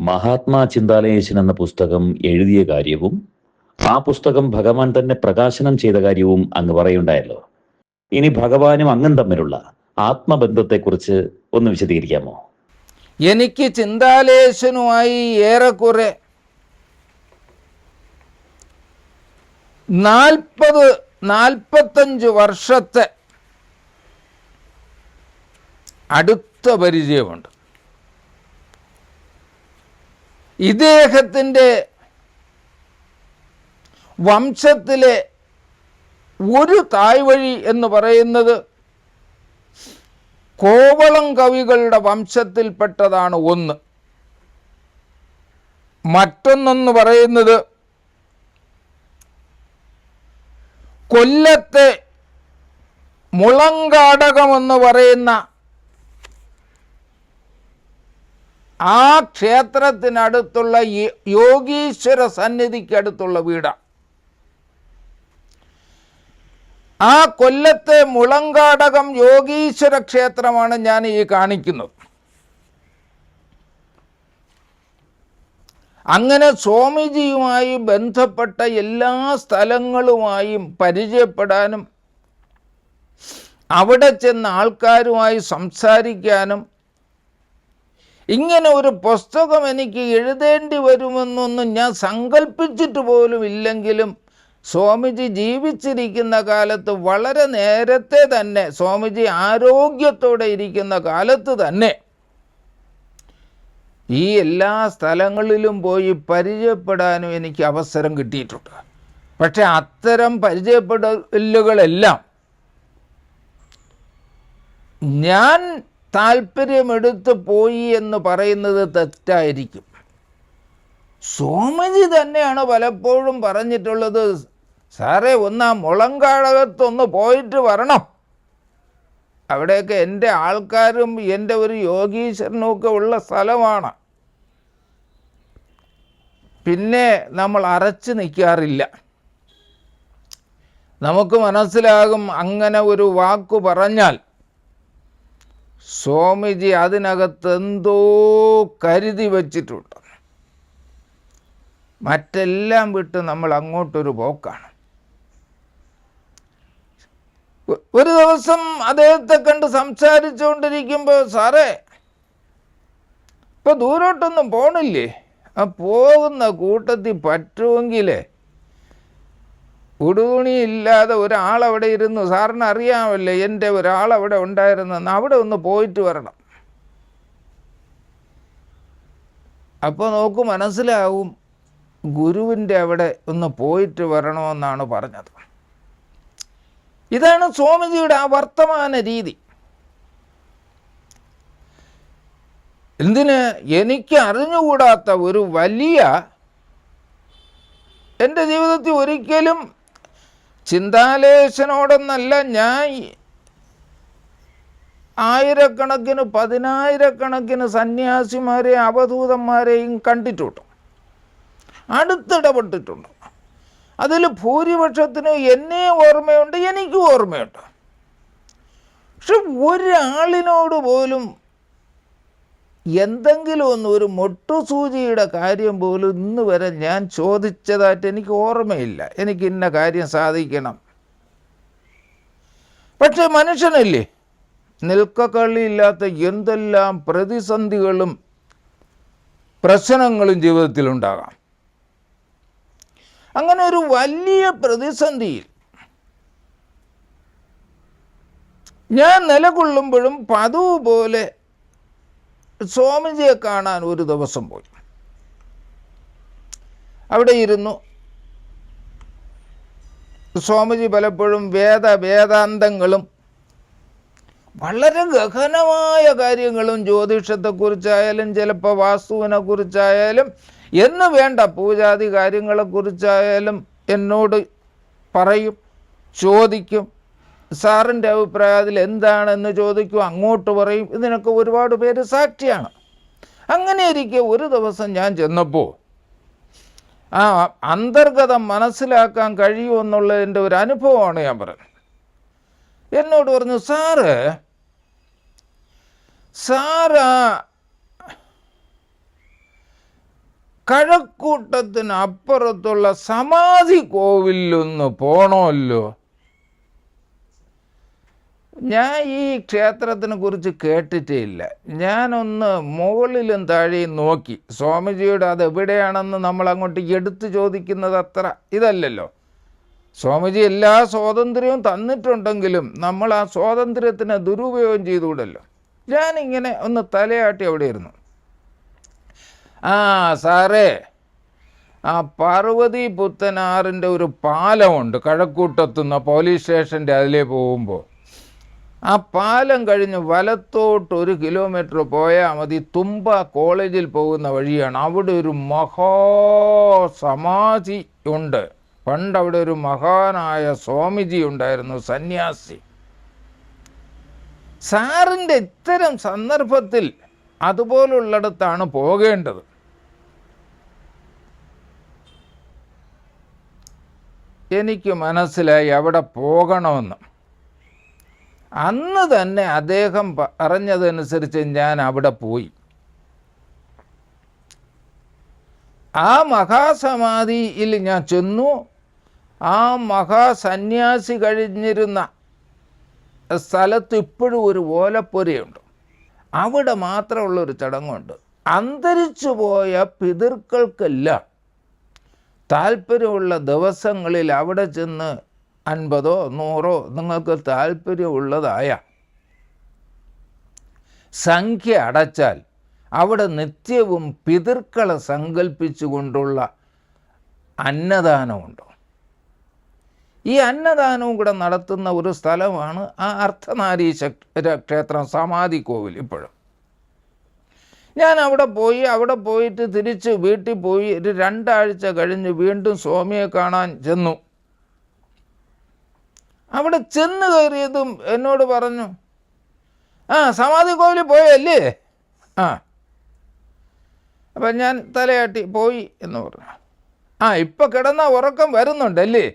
മഹാത്മാ ചിന്താലയേശൻ എന്ന പുസ്തകം എഴുതിയ കാര്യവും ആ പുസ്തകം ഭഗവാൻ തന്നെ പ്രകാശനം ചെയ്ത കാര്യവും അങ്ങ് പറയുണ്ടായല്ലോ. ഇനി ഭഗവാനും അങ്ങും തമ്മിലുള്ള ആത്മബന്ധത്തെക്കുറിച്ച് ഒന്ന് വിശദീകരിക്കാമോ? എനിക്ക് ചിന്താലേശനുമായി ഏറെക്കുറെ നാൽപ്പത് നാൽപ്പത്തഞ്ച് വർഷത്തെ അടുത്ത പരിചയമുണ്ട്. ഇദ്ദേഹത്തിന്റെ വംശത്തിലെ ഒരു തായ്വഴി എന്ന് പറയുന്നത് കോവളം കവികളുടെ വംശത്തിൽപ്പെട്ടതാണ് ഒന്ന്. മറ്റൊന്നെന്ന് പറയുന്നത് കൊല്ലത്തെ മുളങ്കാടകമെന്ന് പറയുന്ന ആ ക്ഷേത്രത്തിനടുത്തുള്ള യോഗീശ്വര സന്നിധിക്കടുത്തുള്ള വീടാണ് ആ കൊല്ലത്തെ മുളങ്കാടകം യോഗീശ്വര ക്ഷേത്രമാണ് ഞാൻ ഈ കാണിക്കുന്നത്. അങ്ങനെ സ്വാമിജിയുമായി ബന്ധപ്പെട്ട എല്ലാ സ്ഥലങ്ങളുമായും പരിചയപ്പെടാനും അവിടെ ചെന്ന ആൾക്കാരുമായി സംസാരിക്കാനും ഇങ്ങനെ ഒരു പുസ്തകം എനിക്ക് എഴുതേണ്ടി വരുമെന്നൊന്നും ഞാൻ സങ്കല്പിച്ചിട്ട് പോലും ഇല്ലെങ്കിലും സ്വാമിജി ജീവിച്ചിരിക്കുന്ന കാലത്ത് വളരെ നേരത്തെ തന്നെ സ്വാമിജി ആരോഗ്യത്തോടെ ഇരിക്കുന്ന കാലത്ത് തന്നെ ഈ എല്ലാ സ്ഥലങ്ങളിലും പോയി പരിചയപ്പെടാനും എനിക്ക് അവസരം കിട്ടിയിട്ടുണ്ട്. പക്ഷെ അത്തരം പരിചയപ്പെടലുകളെല്ലാം ഞാൻ താല്പര്യമെടുത്ത് പോയി എന്ന് പറയുന്നത് തെറ്റായിരിക്കും. സോമജി തന്നെയാണ് പലപ്പോഴും പറഞ്ഞിട്ടുള്ളത് സാറേ ഒന്ന് ആ മുളങ്കാടകത്തൊന്ന് പോയിട്ട് വരണം. അവിടെയൊക്കെ എന്റെ ആൾക്കാരും എന്റെ ഒരു യോഗീശ്വരനും ഒക്കെ ഉള്ള സ്ഥലമാണ്. പിന്നെ നമ്മൾ അരച്ച് നിൽക്കാറില്ല. നമുക്ക് മനസ്സിലാകും അങ്ങനെ ഒരു വാക്ക് പറഞ്ഞാൽ സ്വാമിജി അതിനകത്ത് എന്തോ കരുതി വച്ചിട്ടുണ്ട്. മറ്റെല്ലാം വിട്ട് നമ്മൾ അങ്ങോട്ടൊരു പോക്കാണ്. ഒരു ദിവസം അദ്ദേഹത്തെ കണ്ട് സംസാരിച്ചുകൊണ്ടിരിക്കുമ്പോൾ സാറേ ഇപ്പൊ ദൂരോട്ടൊന്നും പോണില്ലേ? ആ പോകുന്ന കൂട്ടത്തിൽ പറ്റുമെങ്കിൽ ഉടുതുണി ഇല്ലാതെ ഒരാളവിടെ ഇരുന്നു. സാറിന് അറിയാമല്ലേ എന്റെ ഒരാളവിടെ ഉണ്ടായിരുന്നെന്ന്. അവിടെ ഒന്ന് പോയിട്ട് വരണം. അപ്പോൾ നോക്കു മനസ്സിലാവും ഗുരുവിന്റെ അവിടെ ഒന്ന് പോയിട്ട് വരണമെന്നാണ് പറഞ്ഞത്. ഇതാണ് സ്വാമിജിയുടെ ആ വർത്തമാന രീതി. എന്തിന്? എനിക്ക് അറിഞ്ഞുകൂടാത്ത ഒരു വലിയ എന്റെ ജീവിതത്തിൽ ഒരിക്കലും ചിന്താലേശനോടൊന്നല്ല ഞാൻ ആയിരക്കണക്കിന് പതിനായിരക്കണക്കിന് സന്യാസിമാരെയും അവധൂതന്മാരെയും കണ്ടിട്ടുണ്ട്. അടുത്തിടപെട്ടിട്ടുണ്ട്. അതിൽ ഭൂരിപക്ഷത്തിന് എന്നെ ഓർമ്മയുണ്ട് എനിക്കും ഓർമ്മയുണ്ട്. പക്ഷെ ഒരാളിനോട് പോലും എന്തെങ്കിലും ഒന്ന് ഒരു മൊട്ടുസൂചിയുടെ കാര്യം പോലും ഇന്ന് വരെ ഞാൻ ചോദിച്ചതായിട്ട് എനിക്ക് ഓർമ്മയില്ല. എനിക്ക് ഇന്ന കാര്യം സാധിക്കണം. പക്ഷെ മനുഷ്യനല്ലേ? നിൽക്കക്കള്ളിയില്ലാത്ത എന്തെല്ലാം പ്രതിസന്ധികളും പ്രശ്നങ്ങളും ജീവിതത്തിലുണ്ടാകാം. അങ്ങനെ ഒരു വലിയ പ്രതിസന്ധിയിൽ ഞാൻ നിലകൊള്ളുമ്പോഴും പതിവ് പോലെ സ്വാമിജിയെ കാണാൻ ഒരു ദിവസം പോയി. അവിടെ ഇരുന്നു. സ്വാമിജി പലപ്പോഴും വേദ വേദാന്തങ്ങളും വളരെ ഗഹനമായ കാര്യങ്ങളും ജ്യോതിഷത്തെക്കുറിച്ചായാലും ചിലപ്പോൾ വാസ്തുവിനെ കുറിച്ചായാലും എന്ന് വേണ്ട പൂജാതി കാര്യങ്ങളെക്കുറിച്ചായാലും എന്നോട് പറയും ചോദിക്കും. സാറിന്റെ അഭിപ്രായത്തിൽ എന്താണെന്ന് ചോദിക്കും അങ്ങോട്ട് പറയും. ഇതിനൊക്കെ ഒരുപാട് പേര് സാക്ഷിയാണ്. അങ്ങനെ ഇരിക്കെ ഒരു ദിവസം ഞാൻ ചെന്നപ്പോൾ ആ അന്തർഗതം മനസ്സിലാക്കാൻ കഴിയുമെന്നുള്ളതിന്റെ ഒരു അനുഭവമാണ് ഞാൻ പറഞ്ഞത്. എന്നോട് പറഞ്ഞു സാറ് സാറ് കഴക്കൂട്ടത്തിനപ്പുറത്തുള്ള സമാധി കോവിലൊന്ന് പോണമല്ലോ ഞാൻ ഈ ക്ഷേത്രത്തിനെ കുറിച്ച് കേട്ടിട്ടേ ഇല്ല ഞാനൊന്ന് മുകളിലും താഴെയും നോക്കി. സ്വാമിജിയുടെ അത് എവിടെയാണെന്ന് നമ്മൾ അങ്ങോട്ട് എടുത്തു ചോദിക്കുന്നത് അത്ര ഇതല്ലല്ലോ. സ്വാമിജി എല്ലാ സ്വാതന്ത്ര്യവും തന്നിട്ടുണ്ടെങ്കിലും നമ്മൾ ആ സ്വാതന്ത്ര്യത്തിന് ദുരുപയോഗം ചെയ്തുകൂടല്ലോ. ഞാനിങ്ങനെ ഒന്ന് തലയാട്ടി അവിടെ ഇരുന്നു. ആ സാറേ ആ പാർവതി പുത്തനാറിന്റെ ഒരു പാലമുണ്ട്. കഴക്കൂട്ടത്തുനിന്ന് പോലീസ് സ്റ്റേഷന്റെ അതിലേ പോകുമ്പോൾ. ആ പാലം കഴിഞ്ഞ് വലത്തോട്ട് ഒരു കിലോമീറ്റർ പോയാൽ മതി. തുമ്പ കോളേജിൽ പോകുന്ന വഴിയാണ്. അവിടെ ഒരു മഹാസമാധി ഉണ്ട്. പണ്ട് അവിടെ ഒരു മഹാനായ സ്വാമിജി ഉണ്ടായിരുന്നു സന്യാസി. സാറിന്റെ ഇത്തരം സന്ദർഭത്തിൽ അതുപോലുള്ളിടത്താണ് പോകേണ്ടത്. എനിക്ക് മനസ്സിലായി അവിടെ പോകണമെന്ന്. അന്ന് തന്നെ അദ്ദേഹം പറഞ്ഞതനുസരിച്ച് ഞാൻ അവിടെ പോയി. ആ മഹാസമാധിയിൽ ഞാൻ ചെന്നു. ആ മഹാസന്യാസി കഴിഞ്ഞിരുന്ന സ്ഥലത്ത് ഇപ്പോഴും ഒരു ഓലപ്പൊരയുണ്ട്. അവിടെ മാത്രമുള്ളൊരു ചടങ്ങുണ്ട്. അന്തരിച്ചു പോയ പിതൃക്കൾക്കെല്ലാം താല്പര്യമുള്ള ദിവസങ്ങളിൽ അവിടെ ചെന്ന് അൻപതോ നൂറോ നിങ്ങൾക്ക് താല്പര്യമുള്ളതായ സംഖ്യ അടച്ചാൽ അവിടെ നിത്യവും പിതൃക്കളെ സങ്കല്പിച്ചുകൊണ്ടുള്ള അന്നദാനമുണ്ട്? ഈ അന്നദാനവും കൂടെ നടത്തുന്ന ഒരു സ്ഥലമാണ് ആ അർത്ഥനാരീ ക്ഷേത്രം സമാധി കോവിൽ ഇപ്പോഴും. ഞാൻ അവിടെ പോയി അവിടെ പോയിട്ട് തിരിച്ച് വീട്ടിൽ പോയി ഒരു രണ്ടാഴ്ച കഴിഞ്ഞ് വീണ്ടും സ്വാമിയെ കാണാൻ ചെന്നു. അവിടെ ചെന്ന് കയറിയതും എന്നോട് പറഞ്ഞു ആ സമാധി കോവിലിൽ പോയല്ലേ ആ. അപ്പം ഞാൻ തലയാട്ടി പോയി എന്ന് പറഞ്ഞു. ആ ഇപ്പം കിടന്ന ഉറക്കം വരുന്നുണ്ടല്ലേ?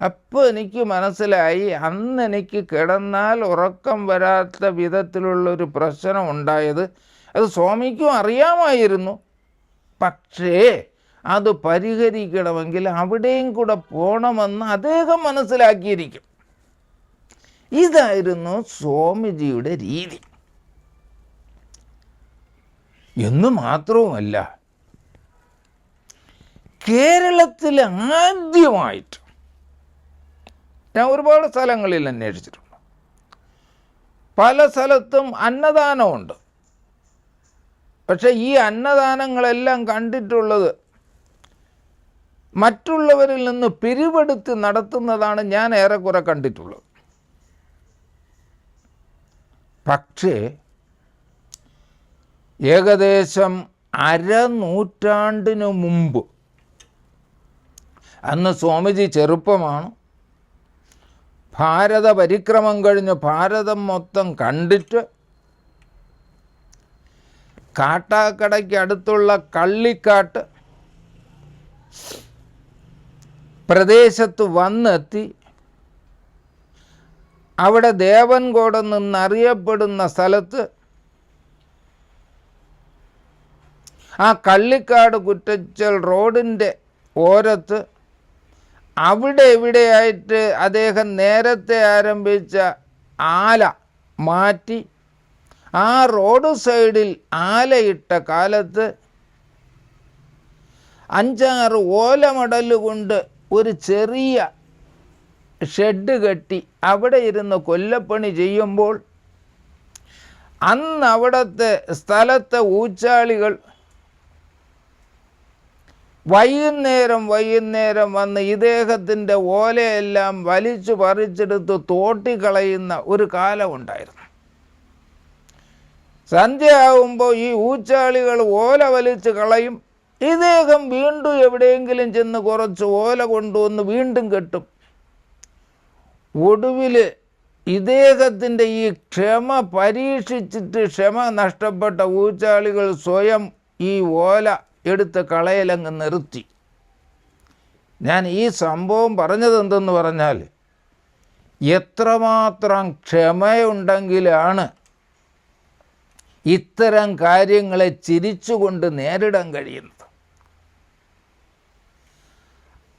അപ്പോൾ എനിക്ക് മനസ്സിലായി അന്ന് എനിക്ക് കിടന്നാൽ ഉറക്കം വരാത്ത വിധത്തിലുള്ളൊരു പ്രശ്നം ഉണ്ടായത് അത് സ്വാമിക്കും അറിയാമായിരുന്നു. പക്ഷേ അത് പരിഹരിക്കണമെങ്കിൽ അവിടെയും കൂടെ പോകണമെന്ന് അദ്ദേഹം മനസ്സിലാക്കിയിരിക്കും. ഇതായിരുന്നു സ്വാമിജിയുടെ രീതി. എന്ന് മാത്രവുമല്ല കേരളത്തിൽ ആദ്യമായിട്ട് ഞാൻ ഒരുപാട് സ്ഥലങ്ങളിൽ അന്വേഷിച്ചിട്ടുണ്ട്. പല സ്ഥലത്തും അന്നദാനമുണ്ട്. പക്ഷേ ഈ അന്നദാനങ്ങളെല്ലാം കണ്ടിട്ടുള്ളത് മറ്റുള്ളവരിൽ നിന്ന് പിരിവെടുത്ത് നടത്തുന്നതാണ് ഞാൻ ഏറെക്കുറെ കണ്ടിട്ടുള്ളത്. പക്ഷേ ഏകദേശം അരനൂറ്റാണ്ടിനു മുമ്പ് അന്ന് സ്വാമിജി ചെറുപ്പമാണ് ഭാരത പരിക്രമം കഴിഞ്ഞ് ഭാരതം മൊത്തം കണ്ടിട്ട് കാട്ടാക്കടയ്ക്ക് അടുത്തുള്ള കള്ളിക്കാട്ട് പ്രദേശത്ത് വന്നെത്തി. അവിടെ ദേവൻകോട് നിന്നറിയപ്പെടുന്ന സ്ഥലത്ത് ആ കള്ളിക്കാട് കുറ്റച്ചൽ റോഡിന്റെ ഓരത്ത് അവിടെ എവിടെയായിട്ട് അദ്ദേഹം നേരത്തെ ആരംഭിച്ച ആല മാറ്റി ആ റോഡ് സൈഡിൽ ആലയിട്ട കാലത്ത് അഞ്ചാറ് ഓലമടൽ കൊണ്ട് ഒരു ചെറിയ ഷെഡ് കെട്ടി അവിടെ ഇരുന്ന് കൊല്ലപ്പണി ചെയ്യുമ്പോൾ അന്ന് അവിടുത്തെ സ്ഥലത്തെ ഊച്ചാളികൾ വൈകുന്നേരം വൈകുന്നേരം വന്ന് ഇദ്ദേഹത്തിന്റെ ഓലയെല്ലാം വലിച്ചു പറിച്ചെടുത്ത് തോട്ടിക്കളയുന്ന ഒരു കാലമുണ്ടായിരുന്നു സന്ധ്യയാവുമ്പോൾ ഈ ഊച്ചാളികൾ ഓല വലിച്ചു കളയും. ഇദ്ദേഹം വീണ്ടും എവിടെയെങ്കിലും ചെന്ന് കുറച്ച് ഓല കൊണ്ടുവന്ന് വീണ്ടും കെട്ടും. ഒടുവിൽ ഇദ്ദേഹത്തിന്റെ ഈ ക്ഷമ പരീക്ഷിച്ചിട്ട് ക്ഷമ നഷ്ടപ്പെട്ട ഊച്ചാളികൾ സ്വയം ഈ ഓല എടുത്ത് കളയലങ്ങ് നിർത്തി. ഞാൻ ഈ സംഭവം പറഞ്ഞത് എന്തെന്ന് പറഞ്ഞാൽ എത്രമാത്രം ക്ഷമയുണ്ടെങ്കിലാണ് ഇത്തരം കാര്യങ്ങളെ ചിരിച്ചുകൊണ്ട് നേരിടാൻ കഴിയുന്നത്.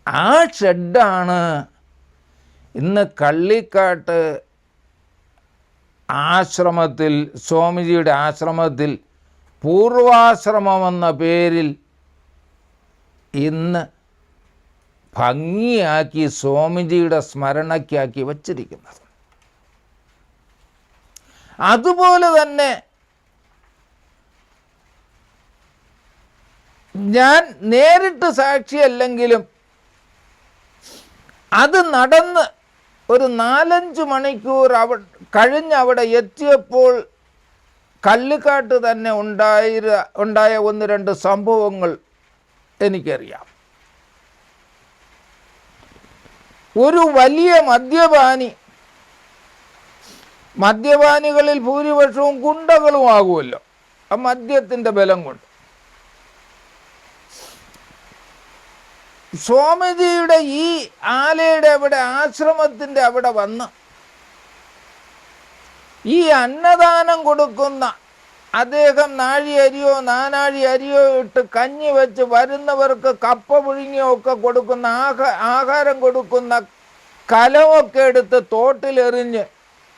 ആ ഷെഡാണ് ഇന്ന് കള്ളിക്കാട്ട് ആശ്രമത്തിൽ സ്വാമിജിയുടെ ആശ്രമത്തിൽ പൂർവാശ്രമമെന്ന പേരിൽ ഇന്ന് ഭംഗിയാക്കി സ്വാമിജിയുടെ സ്മരണയ്ക്കാക്കി വച്ചിരിക്കുന്നത്. അതുപോലെ തന്നെ ഞാൻ നേരിട്ട് സാക്ഷിയല്ലെങ്കിലും അത് നടന്ന് ഒരു നാലഞ്ച് മണിക്കൂർ അവ കഴിഞ്ഞ് അവിടെ എത്തിയപ്പോൾ കല്ലുകാട്ട് തന്നെ ഉണ്ടായി ഉണ്ടായ ഒന്ന് രണ്ട് സംഭവങ്ങൾ എനിക്കറിയാം. ഒരു വലിയ മദ്യപാനി മദ്യപാനികളിൽ ഭൂരിപക്ഷവും ഗുണ്ടകളും ആകുമല്ലോ ആ മദ്യത്തിന്റെ ബലം കൊണ്ട്. സ്വാമിജിയുടെ ഈ ആലയുടെ അവിടെ ആശ്രമത്തിന്റെ അവിടെ വന്ന് ഈ അന്നദാനം കൊടുക്കുന്ന അദ്ദേഹം നാഴി അരിയോ നാനാഴി അരിയോ ഇട്ട് കഞ്ഞി വെച്ച് വരുന്നവർക്ക് കപ്പ പുഴുങ്ങിയോ ഒക്കെ കൊടുക്കുന്ന ആഹാരം കൊടുക്കുന്ന കലമൊക്കെ എടുത്ത് തോട്ടിലെറിഞ്ഞ്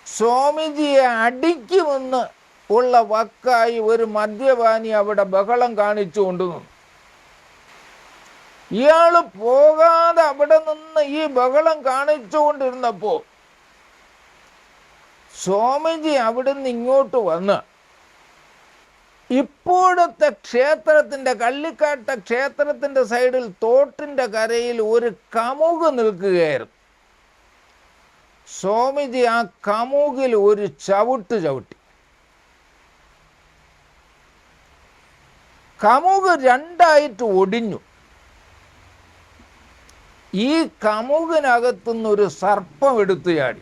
സ്വാമിജിയെ അടിക്കുമെന്ന് ഉള്ള വക്കായി ഒരു മദ്യപാനി അവിടെ ബഹളം കാണിച്ചു കൊണ്ടുനിന്നു ഇയാൾ പോകാതെ അവിടെ നിന്ന് ഈ ബഹളം കാണിച്ചുകൊണ്ടിരുന്നപ്പോൾ സ്വാമിജി അവിടുന്ന് ഇങ്ങോട്ട് വന്ന് ഇപ്പോഴത്തെ ക്ഷേത്രത്തിന്റെ കള്ളിക്കാട്ട ക്ഷേത്രത്തിന്റെ സൈഡിൽ തോട്ടിന്റെ കരയിൽ ഒരു കമുക് നിൽക്കുകയായിരുന്നു. സ്വാമിജി ആ കമുകിൽ ഒരു ചവിട്ട് ചവിട്ടി. കമുക് രണ്ടായിട്ട് ഒടിഞ്ഞു. ഈ കമുകിനകത്തുനിന്നൊരു സർപ്പം എടുത്തു ചാടി.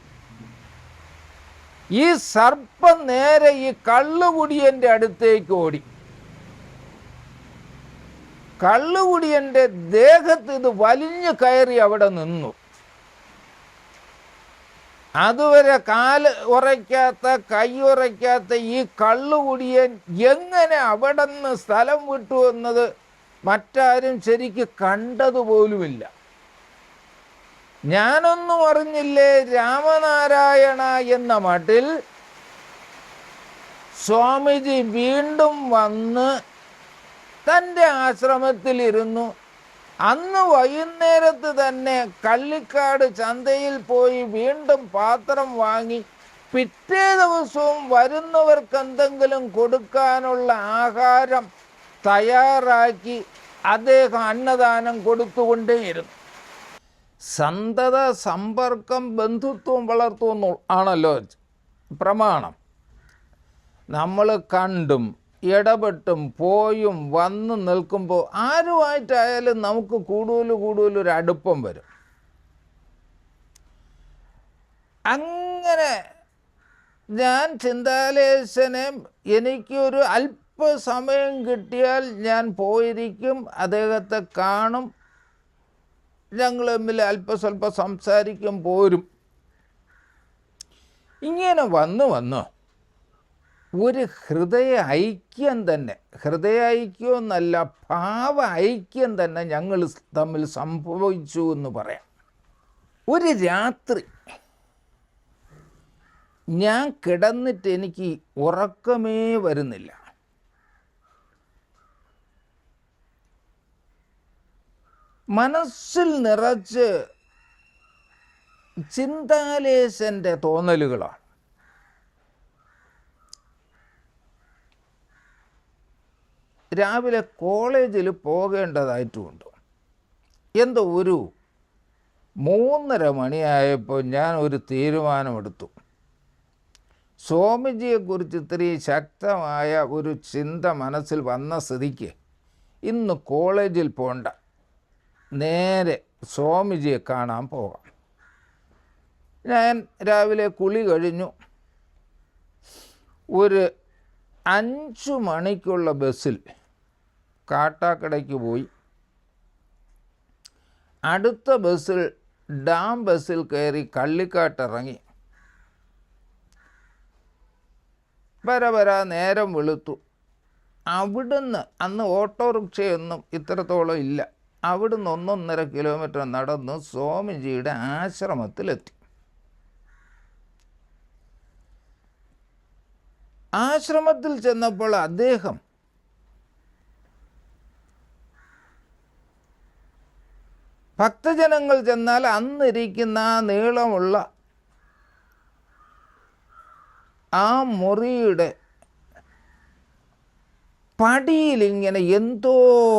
ഈ സർപ്പം നേരെ ഈ കള്ളുകുടിയന്റെ അടുത്തേക്ക് ഓടി. കള്ളുകുടിയന്റെ ദേഹത്ത് ഇത് വലിഞ്ഞു കയറി അവിടെ നിന്നു. അതുവരെ കാൽ ഉറയ്ക്കാത്ത കൈ ഉറയ്ക്കാത്ത ഈ കള്ളുകുടിയൻ എങ്ങനെ അവിടെ നിന്ന് സ്ഥലം വിട്ടു എന്നത് മറ്റാരും ശരിക്ക് കണ്ടതുപോലുമില്ല. ഞാനൊന്നും അറിഞ്ഞില്ലേ രാമനാരായണ എന്ന മട്ടിൽ സ്വാമിജി വീണ്ടും വന്ന് തന്റെ ആശ്രമത്തിലിരുന്നു. അന്ന് വൈകുന്നേരത്ത് തന്നെ കള്ളിക്കാട് ചന്തയിൽ പോയി വീണ്ടും പാത്രം വാങ്ങി പിറ്റേ ദിവസവും വരുന്നവർക്ക് എന്തെങ്കിലും കൊടുക്കാനുള്ള ആഹാരം തയ്യാറാക്കി അദ്ദേഹം അന്നദാനം കൊടുത്തുകൊണ്ടേയിരുന്നു. സന്തത സമ്പർക്കം ബന്ധുത്വം വളർത്തുമെന്നു ആണല്ലോ പ്രമാണം. നമ്മൾ കണ്ടും ഇടപെട്ടും പോയും വന്ന് നിൽക്കുമ്പോൾ ആരുമായിട്ടായാലും നമുക്ക് കൂടുതൽ കൂടുതൽ ഒരു അടുപ്പം വരും. അങ്ങനെ ഞാൻ ചിന്താലേശനെ എനിക്കൊരു അല്പസമയം കിട്ടിയാൽ ഞാൻ പോയിരിക്കും അദ്ദേഹത്തെ കാണും ഞങ്ങൾ തമ്മിൽ അല്പസ്വല്പം സംസാരിക്കും പോരും. ഇങ്ങനെ വന്ന് വന്ന് ഒരു ഹൃദയ ഐക്യം തന്നെ ഹൃദയ ഐക്യം എന്നല്ല ഭാവ ഐക്യം തന്നെ ഞങ്ങൾ തമ്മിൽ സംഭവിച്ചു എന്ന് പറയാം. ഒരു രാത്രി ഞാൻ കിടന്നിട്ട് എനിക്ക് ഉറക്കമേ വരുന്നില്ല. മനസ്സിൽ നിറച്ച് ചിന്താലേശന്റെ തോന്നലുകളാണ്. രാവിലെ കോളേജിൽ പോകേണ്ടതായിട്ടുമുണ്ട് എന്തോ ഒരു മൂന്നര മണിയായപ്പോൾ ഞാൻ ഒരു തീരുമാനമെടുത്തു. സ്വാമിജിയെക്കുറിച്ച് ഇത്രയും ശക്തമായ ഒരു ചിന്ത മനസ്സിൽ വന്ന സ്ഥിതിക്ക് ഇന്ന് കോളേജിൽ പോണ്ട. നേരെ സ്വാമിജിയെ കാണാൻ പോകാം. ഞാൻ രാവിലെ കുളി കഴിഞ്ഞു. ഒരു അഞ്ചു മണിക്കുള്ള ബസ്സിൽ കാട്ടാക്കടയ്ക്ക് പോയി. അടുത്ത ബസ്സിൽ ഡാം ബസ്സിൽ കയറി കള്ളിക്കാട്ടിറങ്ങി. വര നേരം വെളുത്തു. അവിടുന്ന് അന്ന് ഓട്ടോറിക്ഷയൊന്നും ഇത്രത്തോളം ഇല്ല. അവിടുന്ന് ഒന്നൊന്നര കിലോമീറ്റർ നടന്ന് സ്വാമിജിയുടെ ആശ്രമത്തിലെത്തി. ആശ്രമത്തിൽ ചെന്നപ്പോൾ അദ്ദേഹം ഭക്തജനങ്ങൾ ചെന്നാൽ അന്നിരിക്കുന്ന ആ നീളമുള്ള ആ മുറിയുടെ പടിയിൽ ഇങ്ങനെ എന്തോ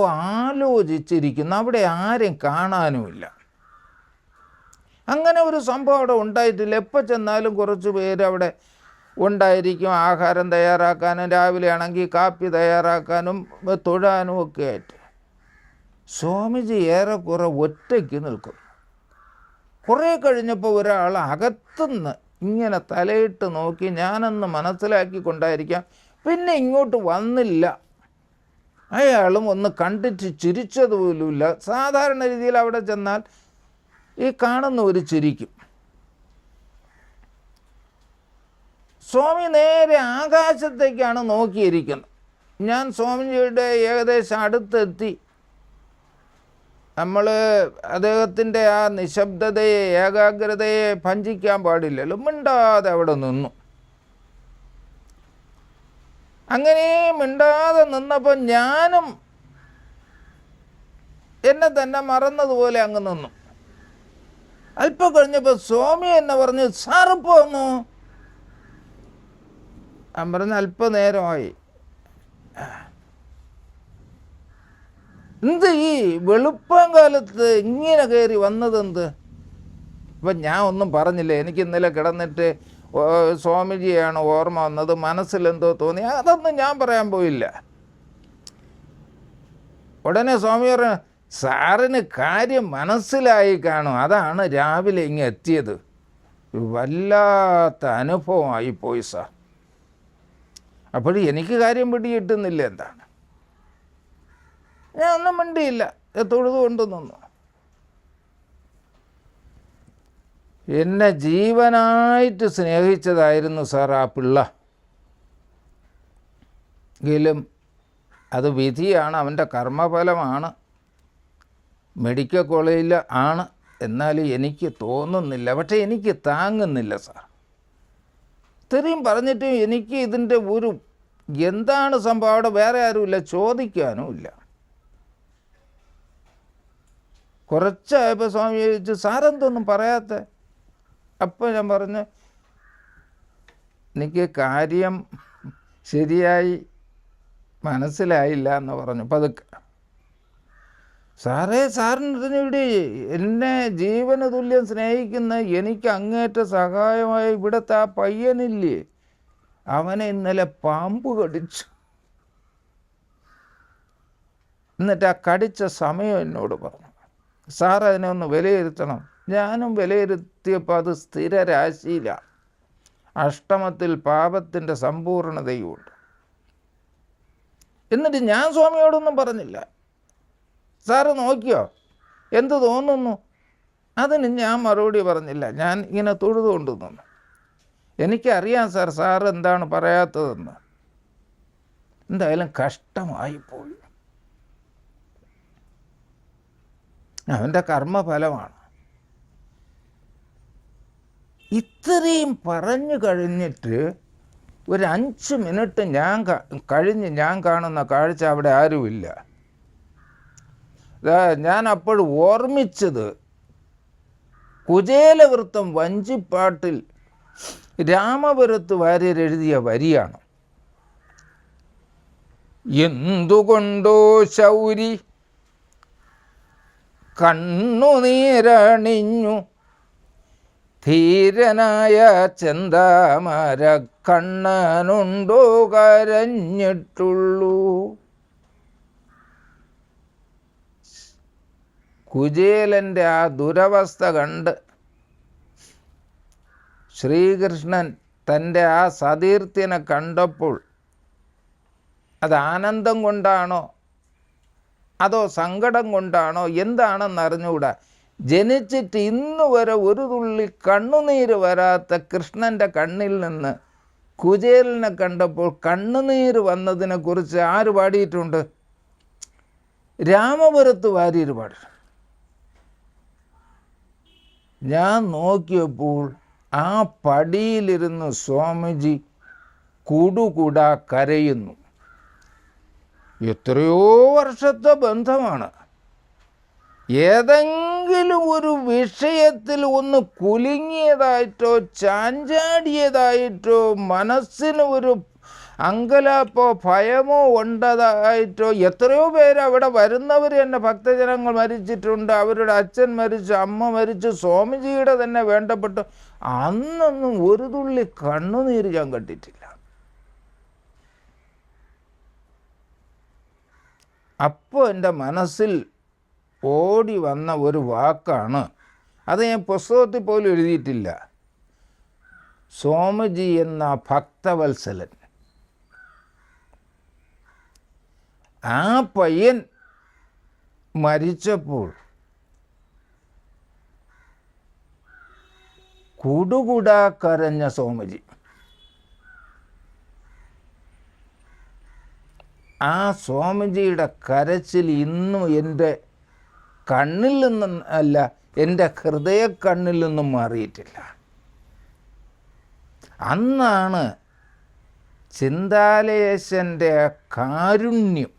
ആലോചിച്ചിരിക്കുന്നു. അവിടെ ആരും കാണാനുമില്ല. അങ്ങനെ ഒരു സംഭവം അവിടെ ഉണ്ടായിട്ടില്ല. എപ്പോൾ ചെന്നാലും കുറച്ച് പേര് അവിടെ ഉണ്ടായിരിക്കും. ആഹാരം തയ്യാറാക്കാനും രാവിലെ ആണെങ്കിൽ കാപ്പി തയ്യാറാക്കാനും തൊഴാനും ഒക്കെ ആയിട്ട്. സ്വാമിജി ഏറെക്കുറെ ഒറ്റയ്ക്ക് നിൽക്കും. കുറേ കഴിഞ്ഞപ്പോൾ ഒരാൾ അകത്തുനിന്ന് ഇങ്ങനെ തലയിട്ട് നോക്കി ഞാനൊന്ന് മനസ്സിലാക്കിക്കൊണ്ടായിരിക്കാം. പിന്നെ ഇങ്ങോട്ട് വന്നില്ല. അയാളും ഒന്ന് കണ്ടിട്ട് ചിരിച്ചതുപോലുമില്ല സാധാരണ രീതിയിൽ അവിടെ ചെന്നാൽ ഈ കാണുന്ന ഒരു ചിരിക്കും. സ്വാമി നേരെ ആകാശത്തേക്കാണ് നോക്കിയിരിക്കുന്നത്. ഞാൻ സ്വാമിജിയുടെ ഏകദേശം അടുത്തെത്തി. നമ്മൾ അദ്ദേഹത്തിന്റെ ആ നിശബ്ദതയെ ഏകാഗ്രതയെ ഭഞ്ചിക്കാൻ പാടില്ലല്ലോ. മിണ്ടാതെ അവിടെ നിന്നു. അങ്ങനെ മിണ്ടാതെ നിന്നപ്പോൾ ഞാനും എന്നെ തന്നെ മറന്നതുപോലെ അങ്ങ് നിന്നു. അല്പം കഴിഞ്ഞപ്പോൾ സ്വാമി എന്നെ പറഞ്ഞു സാറിപ്പോ പോന്നു ഞാൻ പറഞ്ഞ അല്പനേരമായി എന്ത് ഈ വെളുപ്പം കാലത്ത് ഇങ്ങനെ കയറി വന്നതെന്ത് അപ്പം ഞാൻ ഒന്നും പറഞ്ഞില്ല എനിക്ക് ഇന്നലെ കിടന്നിട്ട് സ്വാമിജിയാണ് ഓർമ്മ വന്നത് മനസ്സിലെന്തോ തോന്നി. അതൊന്നും ഞാൻ പറയാൻ പോയില്ല. ഉടനെ സ്വാമി പറഞ്ഞു സാറിന് കാര്യം മനസ്സിലായി കാണും. അതാണ് രാവിലെ ഇങ്ങ് എത്തിയത്. വല്ലാത്ത അനുഭവമായി പോയി സാർ. അപ്പോൾ എനിക്ക് കാര്യം പിടികിട്ടുന്നില്ല എന്താണ്. ഞാൻ ഒന്നും മിണ്ടിയില്ല. തൊഴുതുകൊണ്ട് തൊഴുതു നിന്നു. എന്നെ ജീവനായിട്ട് സ്നേഹിച്ചതായിരുന്നു സാർ ആ പിള്ള. എങ്കിലും അത് വിധിയാണ് അവന്റെ കർമ്മഫലമാണ്. മെഡിക്കൽ കോളേജിൽ ആണ് എന്നാലും എനിക്ക് തോന്നുന്നില്ല. പക്ഷേ എനിക്ക് താങ്ങുന്നില്ല സാർ. ഇത്രയും പറഞ്ഞിട്ടും എനിക്ക് ഇതിന്റെ ഒരു എന്താണ് സംഭവം? അവിടെ വേറെ ആരുമില്ല ചോദിക്കാനും ഇല്ല. കുറച്ചായപ്പോൾ സ്വാമി ചോദിച്ചു സാറെന്തൊന്നും പറയാത്ത? അപ്പോൾ ഞാൻ പറഞ്ഞു എനിക്ക് കാര്യം ശരിയായി മനസ്സിലായില്ല എന്ന് പറഞ്ഞു പതുക്കെ. സാറേ സാറിന് ഇവിടെ എന്നെ ജീവന തുല്യം സ്നേഹിക്കുന്ന എനിക്ക് അങ്ങേറ്റ സഹായമായ ഇവിടുത്തെ ആ പയ്യനില്ലേ? അവനെ ഇന്നലെ പാമ്പ് കടിച്ചു. എന്നിട്ട് ആ കടിച്ച സമയം എന്നോട് പറഞ്ഞു. സാർ അതിനെ ഒന്ന് വിലയിരുത്തണം. ഞാനും വിലയിരുത്തിയപ്പോൾ അത് സ്ഥിരരാശിയിലാണ് അഷ്ടമത്തിൽ പാപത്തിന്റെ സമ്പൂർണതയുമുണ്ട് എന്നിട്ട് ഞാൻ സ്വാമിയോടൊന്നും പറഞ്ഞില്ല. സാറ് നോക്കിയോ? എന്ത് തോന്നുന്നു? അതിന് ഞാൻ മറുപടി പറഞ്ഞില്ല. ഞാൻ ഇങ്ങനെ തൊഴുതുകൊണ്ട് നിന്നു. എനിക്കറിയാം സാർ സാർ എന്താണ് പറയാത്തതെന്ന്. എന്തായാലും കഷ്ടമായിപ്പോയി അവന്റെ കർമ്മഫലമാണ്. ഇത്രയും പറഞ്ഞു കഴിഞ്ഞിട്ട് ഒരു അഞ്ച് മിനിറ്റ് ഞാൻ കഴിഞ്ഞ് ഞാൻ കാണുന്ന കാഴ്ച അവിടെ ആരുമില്ല. ഞാൻ അപ്പോൾ ഓർമ്മിച്ചത് കുചേലവൃത്തം വഞ്ചിപ്പാട്ടിൽ രാമപുരത്ത് വാര്യർ എഴുതിയ വരിയാണ്. എന്തുകൊണ്ടോ ശൗരി കണ്ണുനീരണിഞ്ഞു ധീരനായ ചെന്താമര കണ്ണനുണ്ടോ കരഞ്ഞിട്ടുള്ളൂ. കുചേലന്റെ ആ ദുരവസ്ഥ കണ്ട് ശ്രീകൃഷ്ണൻ തന്റെ ആ സതീർത്ഥ്യനെ കണ്ടപ്പോൾ അത് ആനന്ദം കൊണ്ടാണോ അതോ സങ്കടം കൊണ്ടാണോ എന്താണെന്ന് അറിഞ്ഞുകൂടാ ജനിച്ചിട്ട് ഇന്ന് വരെ ഒരു തുള്ളി കണ്ണുനീര് വരാത്ത കൃഷ്ണന്റെ കണ്ണിൽ നിന്ന് കുചേലിനെ കണ്ടപ്പോൾ കണ്ണുനീര് വന്നതിനെ കുറിച്ച് ആര് പാടിയിട്ടുണ്ട്? രാമപുരത്ത് വാര്യർ പാടി ഞാൻ നോക്കിയപ്പോൾ ആ പടിയിലിരുന്ന് സ്വാമിജി കുടുകുട കരയുന്നു. എത്രയോ വർഷത്തെ ബന്ധമാണ്. ഏതെങ്കിലും ഒരു വിഷയത്തിൽ ഒന്ന് കുലുങ്ങിയതായിട്ടോ ചാഞ്ചാടിയതായിട്ടോ മനസ്സിന് ഒരു അങ്കലാപ്പോ ഭയമോ ഉണ്ടതായിട്ടോ എത്രയോ പേര് അവിടെ വരുന്നവർ തന്നെ ഭക്തജനങ്ങൾ മരിച്ചിട്ടുണ്ട് അവരുടെ അച്ഛൻ മരിച്ചു അമ്മ മരിച്ചു സ്വാമിജിയുടെ തന്നെ വേണ്ടപ്പെട്ടു. അന്നൊന്നും ഒരു തുള്ളി കണ്ണുനീര് ഞാൻ കണ്ടിട്ടില്ല. അപ്പോൾ എന്റെ മനസ്സിൽ ഓടി വന്ന ഒരു വാക്കാണ്. അത് ഞാൻ പുസ്തകത്തിൽ പോലും എഴുതിയിട്ടില്ല. സോമജി എന്ന ഭക്തവത്സലൻ. ആ പയ്യൻ മരിച്ചപ്പോൾ കുടുകുടാ കരഞ്ഞ സോമജി ആ സ്വാമിജിയുടെ കരച്ചിൽ ഇന്നും എന്റെ കണ്ണിൽ നിന്നും അല്ല എന്റെ ഹൃദയ കണ്ണിൽ നിന്നും മാറിയിട്ടില്ല. അന്നാണ് ചിന്താലേശന്റെ കാരുണ്യം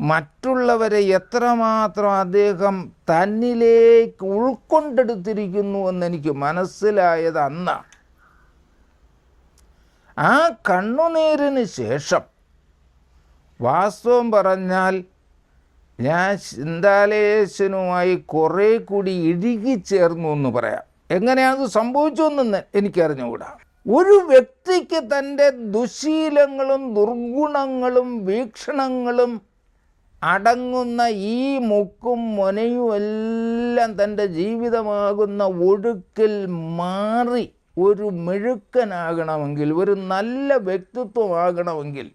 മറ്റുള്ളവരെ എത്രമാത്രം അദ്ദേഹം തന്നിലേക്ക് ഉൾക്കൊണ്ടെടുത്തിരിക്കുന്നു എന്നെനിക്ക് മനസ്സിലായത് അന്നാണ് ആ കണ്ണുനീരിന് ശേഷം വാസ്തവം പറഞ്ഞാൽ ഞാൻ ചിന്താലേശനുമായി കുറേ കൂടി ഇഴുകിച്ചേർന്നു എന്ന് പറയാം. എങ്ങനെയാണ് സംഭവിച്ചതെന്ന് എനിക്കറിഞ്ഞുകൂടാ. ഒരു വ്യക്തിക്ക് തന്റെ ദുശീലങ്ങളും ദുർഗുണങ്ങളും വീക്ഷണങ്ങളും അടങ്ങുന്ന ഈ മുക്കും മൊനയും എല്ലാം തന്റെ ജീവിതമാകുന്ന ഒഴുക്കിൽ മാറി ഒരു മെഴുക്കനാകണമെങ്കിൽ ഒരു നല്ല വ്യക്തിത്വമാകണമെങ്കിൽ